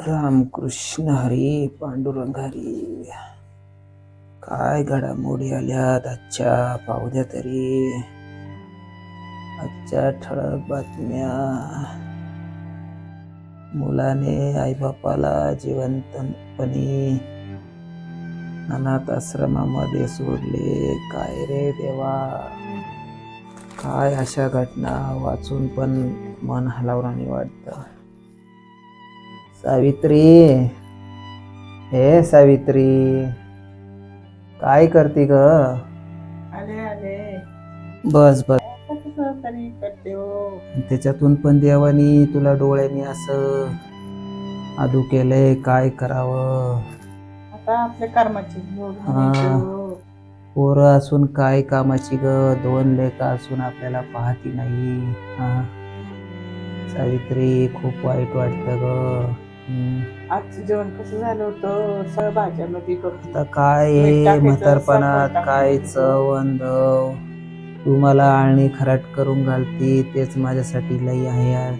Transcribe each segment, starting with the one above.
रामकृष्ण हरी पांडुरंग हरी. काय घडामोडी आल्यात आजच्या पाहुद्या तरी? आजच्या ठळक बातम्या. मुलाने आईबापाला जिवंतपणी अनाथ आश्रमामध्ये सोडले. काय रे देवा? काय अशा घटना वाचून पण मन हलावराने वाटतं? सावित्री. हे सावित्री. काय करते ग? आले आले. बस बस. करते हो. त्याच्यातून पण देवानी तुला डोळ्याने असं आदू केलंय काय करावं? आता आपल्या कर्माची हा. पोरं असून काय कामाची ग? दोन लेखा असून आपल्याला पाहती नाही. हा. सावित्री खूप वाईट वाटतं ग. आजचं जेवण कसं झालं होतं? भाज्यामध्ये आता काय मीठ टाकायचं, म्हातारपणात काय. चव अंदव तू मला आळणी खराट करून घालती तेच माझ्यासाठी लई आहे यार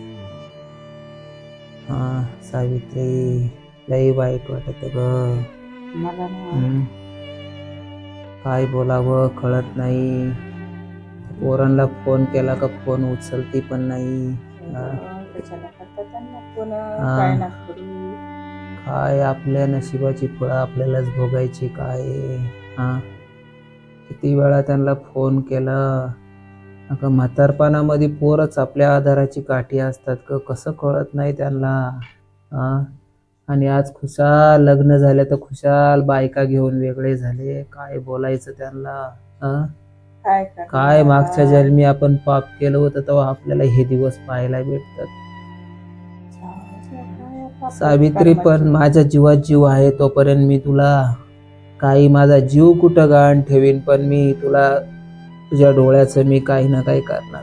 हा सावित्री लई वाईट वाटत ग. मला ना हम्म. काय बोलावं कळत नाही. पोरांना फोन केला का फोन उचलती पण नाही. हा. कशाला हा. काय आपल्या नशिबाची फळं आपल्यालाच भोगायची काय? हा. किती वेळा त्यांना फोन केला. अगं म्हातारपणामध्ये पोरच आपल्या आधाराची काठी असतात ग. कसं कळत नाही त्यांना. हा. आणि आज खुशाल लग्न झाले तर खुशाल बायका घेऊन वेगळे झाले. काय बोलायचं त्यांना? हा. काय मागच्या? जन्मी आपण पाप केलं होतं तेव्हा आपल्याला हे दिवस पाहायला भेटतात. सावित्री पण माझ्या जीवात जीव आहे तोपर्यंत मी तुला काही माझा जीव कुठं गाण ठेवीन पण मी तुला तुझ्या डोळ्याचं मी काही ना काही करणार.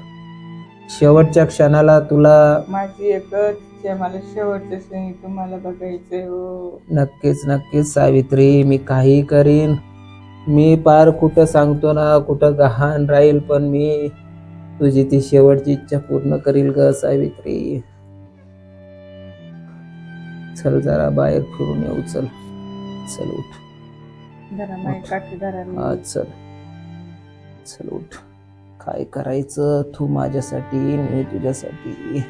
शेवटच्या क्षणाला तुला माझी एकच मला शेवटच्या क्षणी तुम्हाला बघायचंय हो. नक्कीच नक्कीच सावित्री मी काही करीन. मी पार कुठं सांगतो ना कुठं गहाण राहील पण मी तुझी ती शेवटची इच्छा पूर्ण करील ग सावित्री. चल जरा बाहेर फिरून येऊ चल. चल उठ. जरा माई काठी हा धरा चल. चल उठ. काय करायचं तू माझ्यासाठी मी तुझ्यासाठी?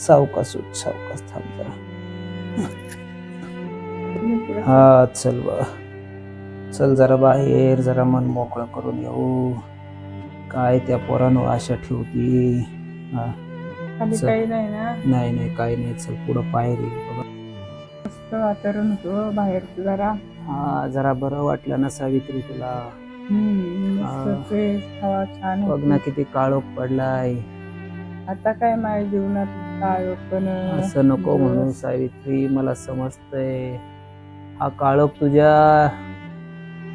सावकाश उठ सावकाश थांब जरा. हा चल बा. चल जरा बाहेर जरा मन मोकळं करून येऊ. काय त्या पोरानं आशा ठेवती? हा. चल. काही नाही ना? नाही नाही काही नाही. चल पुढं पायर. बघा मस्त वातावरण होतं बाहेर जरा. हा जरा बरं वाटलं ना सावित्री तुला. हम्म. मस्त फ्रेश हवा छान बघ ना. किती काळोख पडलाय. आता काय माझ्या जीवनात काय पण असं नको म्हणू सावित्री मला समजतंय. हा काळोख तुझ्या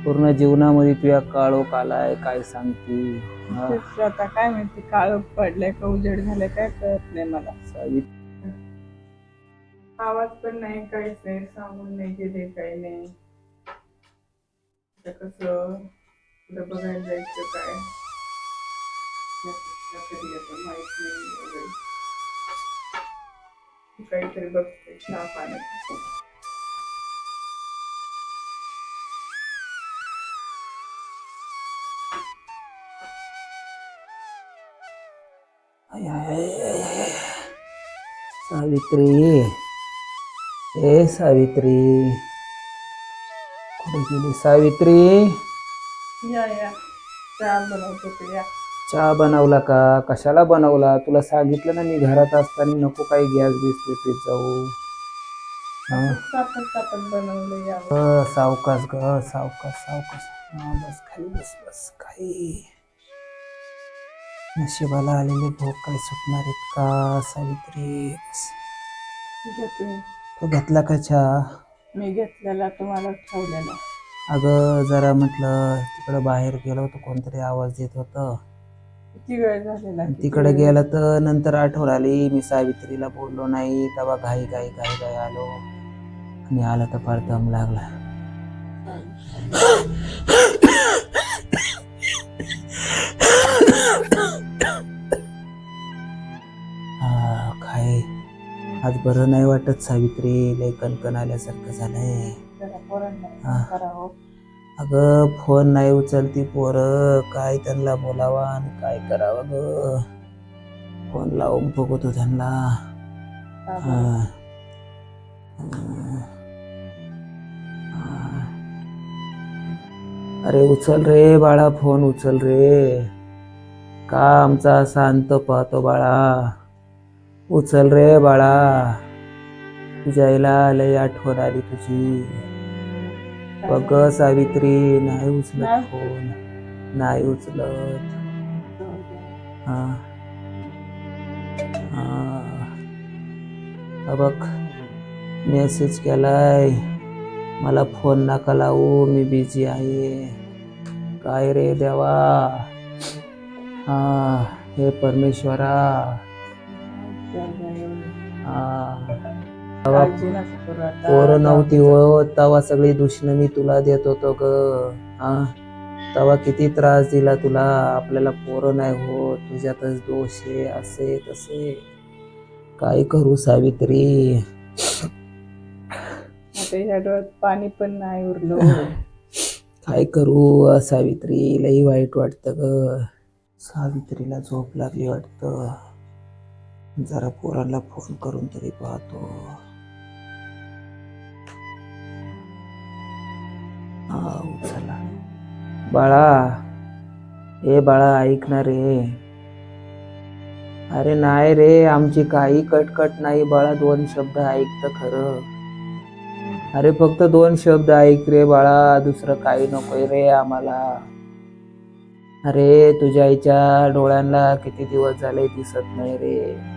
पूर्ण जीवनामध्ये तुझ्या काळोख आलाय काय सांगती? हा, आता काय माहिती काळ पडलाय का उजेड झालाय काय कळत नाही मला. सावित्री आवाज पण नाही काहीच नाही सांगून नाही गेले काही नाही. आता कसं कुठं बघायला जायचं काय? कधी येतं माहीत नाही वगैरे काहीतरी बघते चहा पाण्यात सावित्री. ए सावित्री. कुठे गेली सावित्री? या या. चहा बनवतो ते या. चहा बनवला का? कशाला बनवला? तुला सांगितलं ना मी घरात असताना नको काही गॅस बीस पेटीत जाऊ. हा? बनवलं या. ग सावकाश ग सावकाश सावकाश. हा बस खाली बस बस काही नशिबाला आलेले भोग काय सुटणार आहेत का सावित्री? बस. तो घेतला का चहा? मी घेतलेला तुम्हाला ठेवलेला. अगं जरा म्हटलं तिकडं बाहेर गेलो होतो कोणतरी आवाज देत होतं. किती वेळ झालेला आणि तिकडे? गेलं तर नंतर आठवण आली मी सावित्रीला बोललो नाही तेव्हा घाई घाई घाई घाई आलो. आणि आला तर फार दम लागला. आज बरं नाही वाटत सावित्री लय कणकण आल्यासारखं झालंय. हा. अगं फोन नाही उचलती पोरं. काय त्यांना बोलावा आणि काय करावं ग? फोन लावून बघतो त्यांना. अरे उचल रे बाळा फोन उचल रे. का आमचा शांत पाहतो बाळा? उचल रे बाळा. तुझ्या आईला लय आठवण आली तुझी. बघ सावित्री नाही उचलत. फोन. नाही उचलत? हा. हा. हा बघ मेसेज केलाय. मला फोन नका लावू मी बिझी आहे. काय रे देवा? हा हे परमेश्वरा. पोरं नव्हती हो तवा सगळी दुष्ण मी तुला देत होतो ग. हा. तवा किती त्रास दिला तुला. आपल्याला पोरं नाही हो तुझ्यातच दोष आहे असे तसे. काय करू सावित्री? आता ह्या डोळ्यात पाणी पण नाही उरलं. काय करू सावित्री? लई वाईट वाटतं ग. सावित्रीला झोप लागली वाटतं. जरा पोरांना फोन करून तरी पाहतो. हा उचला. बाळा ए बाळा ऐक ना रे. अरे नाही रे आमची काही कटकट नाही बाळा दोन शब्द ऐक तर खरं. अरे फक्त दोन शब्द ऐक रे बाळा दुसरं काही नकोय रे आम्हाला. अरे तुझ्या आईच्या डोळ्यांना किती दिवस झाले दिसत नाही रे.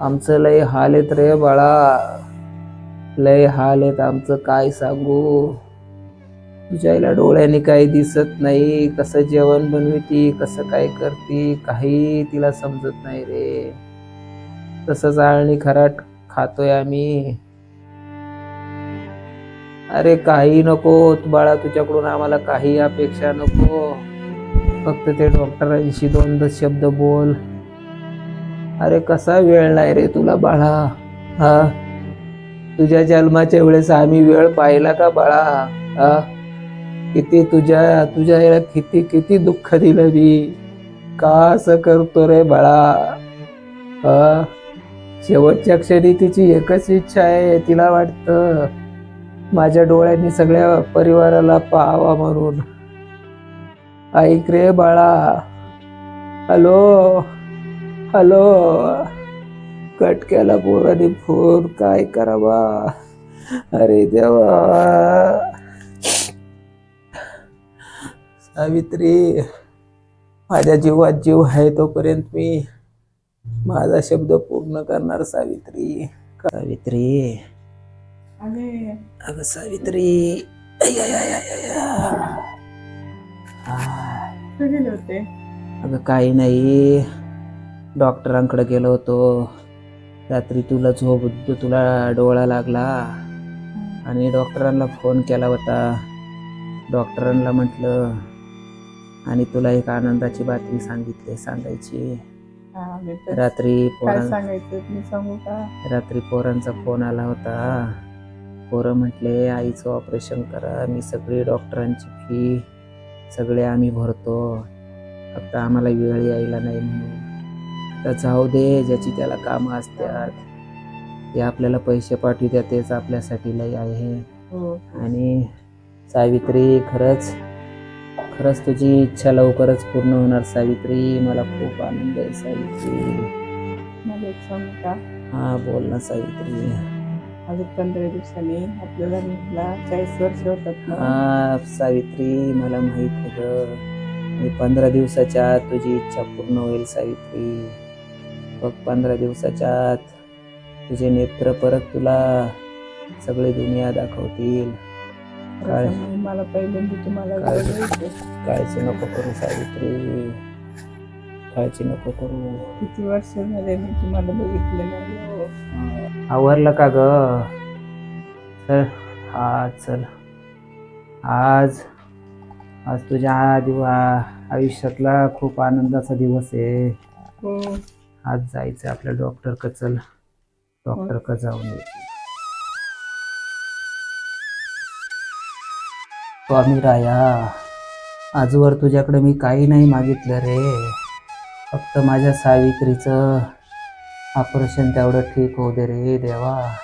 आमचं लय हाल येत रे बाळा. लय हाल येत आमचं काय सांगू? तुझ्या आईला डोळ्याने काही दिसत नाही कसं जेवण बनविती कसं काय करती काही तिला समजत नाही रे. तसंच आळणी खराट खातोय आम्ही. अरे काही नको बाळा तुझ्याकडून आम्हाला काही अपेक्षा नको. फक्त ते डॉक्टरांशी दोन शब्द बोल. अरे कसा वेळ नाही रे तुला बाळा. हा? तुझ्या जन्माच्या वेळेस आम्ही वेळ पाहिला का बाळा? हा? किती तुझ्या तुझ्या याला किती किती दुःख दिलं मी. का असं करतो रे बाळा? हा? शेवटच्या क्षणी तिची एकच इच्छा आहे तिला वाटतं माझ्या डोळ्यांनी सगळ्या परिवाराला पाहावा म्हणून. ऐक रे बाळा. हॅलो? हॅलो. कट केला पोराने फोन. काय करावा? अरे देवा. सावित्री माझ्या जीवात जीव आहे तोपर्यंत मी माझा शब्द पूर्ण करणार सावित्री. सावित्री. अगं. सावित्री. अगं काही नाही. डॉक्टरांकडे गेलो होतो. रात्री तुला झोप तुला डोळा लागला. आणि डॉक्टरांना फोन केला होता. डॉक्टरांना म्हटलं आणि तुला एक आनंदाची बातमी सांगितली सांगायची. रात्री सांगायचं रात्री पोरांचा फोन आला होता. पोरं म्हटले आईचं ऑपरेशन करा. मी सगळी डॉक्टरांची फी सगळे आम्ही भरतो. फक्त आम्हाला वेळ यायला नाही म्हणून. आता जाऊ दे ज्याची त्याला कामं असतात ते आपल्याला पैसे पाठवतात तेच आपल्यासाठी लय आहे. हो. आणि सावित्री खरंच खरंच तुझी इच्छा लवकरच पूर्ण होणार सावित्री. मला खूप आनंद आहे सावित्री. हा बोल ना सावित्री. अजून पंधरा दिवसांनी आपल्याला निघला चाळीस वर्ष होतात हा सावित्री मला माहीत होतं मी पंधरा दिवसाच्या आत तुझी इच्छा पूर्ण होईल सावित्री. बघ पंधरा दिवसाच्या आत तुझे नेत्र परत तुला सगळी दुनिया दाखवतील. काय? मला पहिल्यांदा तुम्हाला. काळजी नको करू सावित्री. काळजी नको करू. किती वर्ष झाले मी तुम्हाला बघितलं नाही हो. आवरलं का ग? चल हा चल. आज आज तुझ्या दिवा आयुष्यातला खूप आनंदाचा दिवस आहे. हो. आज जायचं आपल्या डॉक्टर चल डॉक्टर का जाऊन स्वामी राया आजवर तुझ्याकडे मी काही नाही मागितलं रे. फक्त माझ्या सावित्रीचं ऑपरेशन तेवढं ठीक होऊ दे रे देवा.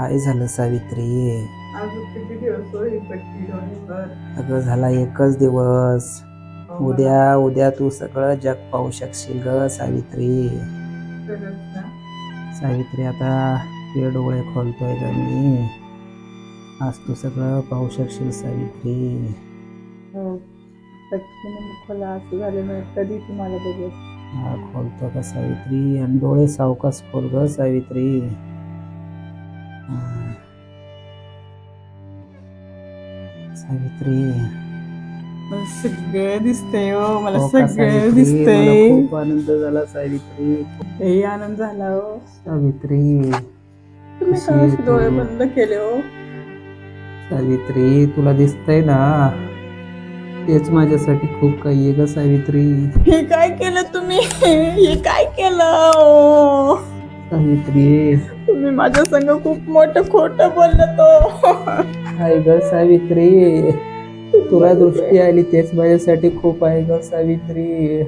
काय झालं सावित्री? अजून किती दिवस होईल पट्टी डोळ्यावर अगं झाला एकच दिवस. अहो, उद्या उद्या तू सगळं जग पाहू शकशील ग सावित्री. खरंच ना? सावित्री आता ते डोळे खोलतोय ग मी. आज तू सगळं पाहू शकशील सावित्री. हो. पटकीने मुखाला असं झालं नाही कधी तुम्हाला बघत हा खोलतो का सावित्री? आणि डोळे सावकाश खोल ग सावित्री. हा. सावित्री. मला सगळं दिसतंय हो मला हो का, सगळं सावित्री? मला दिसतंय. खूप आनंद झाला सावित्री. आनंद झाला हो. सावित्री तुम्ही कशी का आहे असे तू? डोळे बंद केले हो? सावित्री तुला दिसतंय ना? तेच माझ्यासाठी खूप काही आहे ग सावित्री. हे काय केलं तुम्ही? हे काय केलं? सावित्री. तुम्ही माझ्या संग खूप मोठं खोट बोललं तो. काय ग सावित्री. तुला दृष्टी आली तेच माझ्यासाठी खूप आहे ग सावित्री.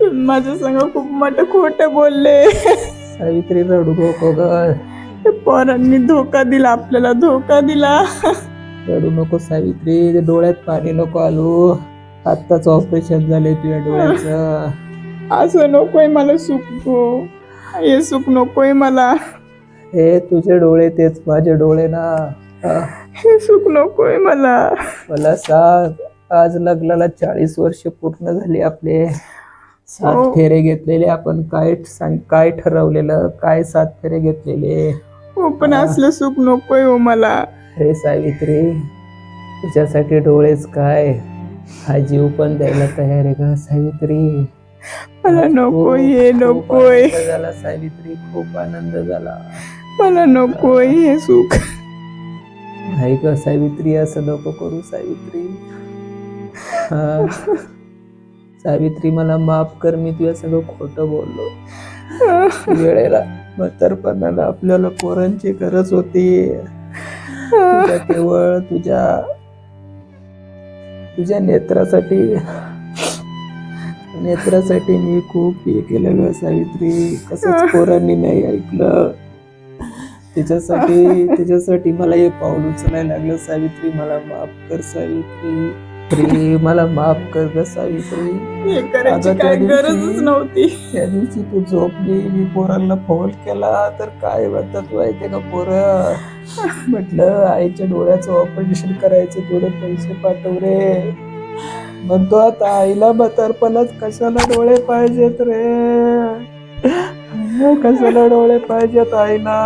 तुम्ही माझ्या संग खूप मोठं खोट बोलले. सावित्री रडू नको ग. त्या पोरांनी धोका दिला आपल्याला धोका दिला. रडू नको सावित्री डोळ्यात पाणी नको आलो. आत्ताच ऑपरेशन झालंय तुझ्या डोळ्याचं. असं नकोय मला सुख गो हे सुख नकोय मला. हे तुझे डोळे तेच माझे डोळे ना. हा. हे सुख नकोय मला. मला सांग आज लग्नाला चाळीस वर्ष पूर्ण झाली आपले. सात हो. फेरे घेतलेले आपण काय सांग काय ठरवलेलं काय सात फेरे घेतलेले? हो पण असलं सुख नकोय हो मला. अरे सावित्री तुझ्यासाठी डोळेच काय? हा जीव पण द्यायला तयार आहे का सावित्री? मला नकोय हे नकोय झाला सावित्री खूप आनंद झाला. मला नकोय हे सुख. नाही का सावित्री असं नको करू सावित्री. हा. सावित्री मला माफ कर मी तुझ्या सगळं खोटं बोललो. वेळेला म्हातारपणाला आपल्याला पोरांची गरज होती. तुझ्या केवळ तुझ्या तुझ्या नेत्रासाठी नेत्रासाठी मी खूप हे केलं ग सावित्री. कसंच पोरांनी नाही ऐकलं. त्याच्यासाठी त्याच्यासाठी मला हे पाऊल उचलायला लागलं. सावित्री मला माफ कर सावित्री. प्री मला माफ कर ग सावित्री. अगं, त्या काय दिवशी- गरजच नव्हती. त्या दिवशी तू झोपली मी पोरांना फोन केला. तर काय म्हणतात तू ऐकते का पोरं? म्हटलं आईच्या डोळ्याचं ऑपरेशन करायचं थोडे पैसे पाठव रे म्हणतो आता आईला म्हातारपणात कशाला डोळे पाहिजेत रे? कशाला डोळे पाहिजेत आईला?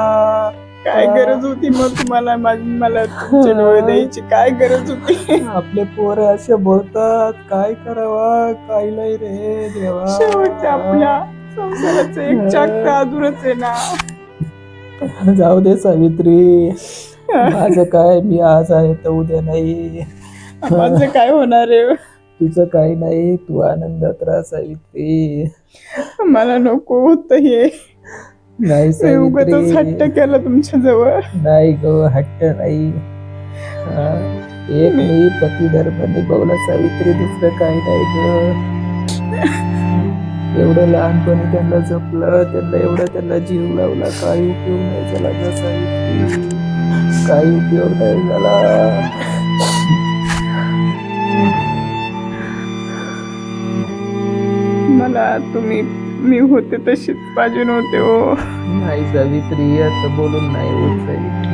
काय गरज होती मग तुम्हाला? माझी मला तुमचे डोळे द्यायची काय गरज होती? आपले पोरं असे बोलतात काय करावा? काय नाही रे देवा. शेवटच्या आपल्या संसाराचं एक चाक अधूरच आहे ना. जाऊ दे सावित्री. माझं काय? मी आज आहे तर उद्या नाही. माझं काय होणार आहे? तुझं काही नाही तू आनंदात राहा सावित्री मला नको होत हे. नाही मी हट्ट सावित्री केला तुमच्या जवळ. नाही ग हट्ट नाही. हा, एक मी पती धर्म निभवला सावित्री दुसरं काही नाही ग. एवढं लहानपणी त्यांना जपलं त्यांना एवढं त्यांना जीव लावला काही उपयोग नाही झाला ग सावित्री. काही उपयोग नाही झाला. मला तुम्ही मी होते तशीच पाहिजे नव्हते हो. नाही सावित्री असं बोलून नाही होत सावित्री.